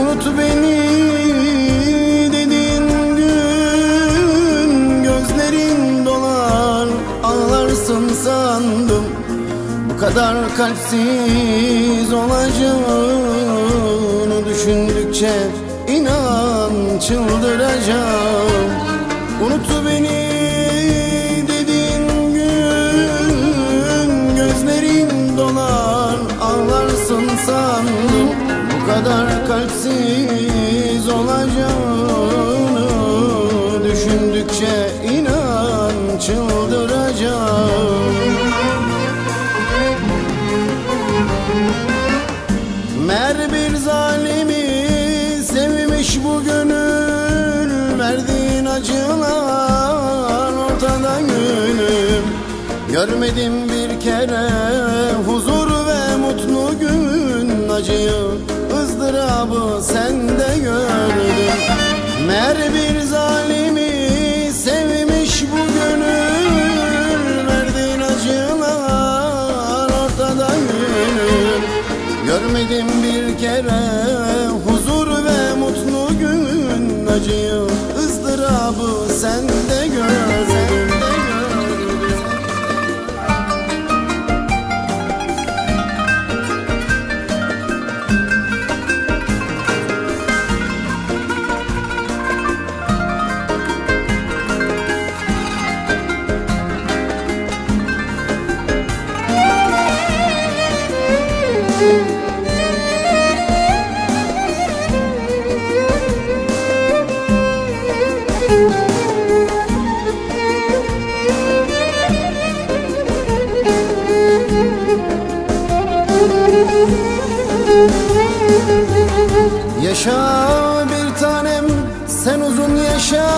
Unut beni dediğin gün Gözlerin dolar ağlarsın sandım. Bu kadar kalpsiz olacağını düşündükçe inan çıldıracağım. Unut beni dediğin gün Gözlerin dolar ağlarsın sandım kadar kalpsiz olacağını Düşündükçe inan çıldıracağım. Mer bir zalimi sevmiş bu gönül Verdiğin acılar ortada gülüm. Görmedim bir kere huzur ve mutlu gün Acıyı ızdırabı sende gördüm. Mer bir zalimi sevmiş bu gönül. Verdiğin acılar ortada gülüm Görmedim bir kere huzur ve mutlu gün. Acıyı ızdırabı sende gördüm Yaşa bir tanem sen uzun yaşa.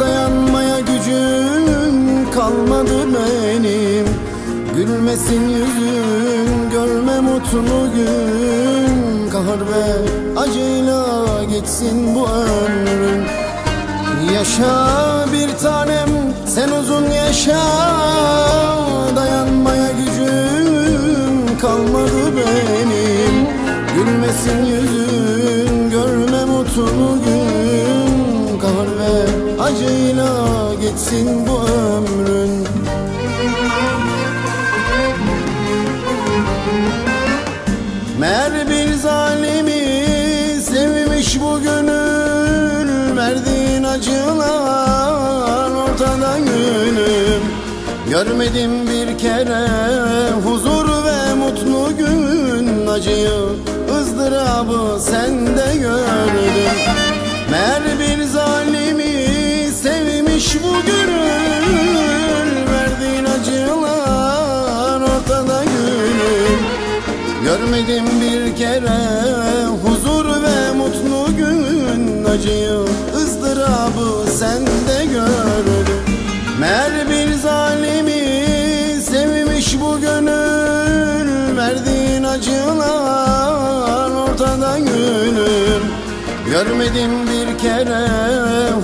Dayanmaya gücüm kalmadı benim. Gülmesin yüzün görme mutlu gün. Kahır ve acıyla geçsin bu ömrün Yaşa bir tanem sen uzun yaşa Gülmesin yüzün görme mutlu gün. Kahır ve acıyla geçsin bu ömrün. Mer bir zalimi sevmiş bu gönül Verdiğin acılar ortada gülüm. Görmedim bir kere huzur ve mutlu gün Acıyı ızdırabı sende gördüm. Mer bir zalimi sevmiş bu gönül. Verdiğin acılar ortada gülüm. Görmedim bir kere huzur ve mutlu gün. Acıyı ızdırabı sende Görmedim bir kere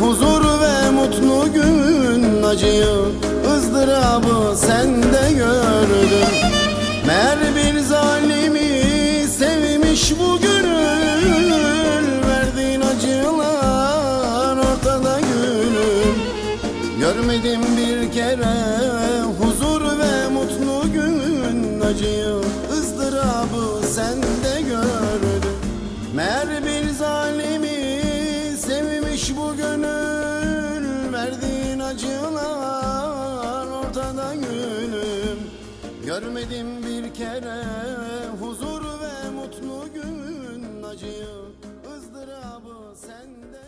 huzur ve mutlu gün. Acıyı ızdırabı sende gördüm Mer bir zalimi sevmiş bu gönül Verdiğin acılar ortada gülüm. Görmedim bir kere huzur ve mutlu gün. Acıyı ızdırabı sende Görmedim bir kere huzur ve mutlu gün. Acıyı ızdırabı sende.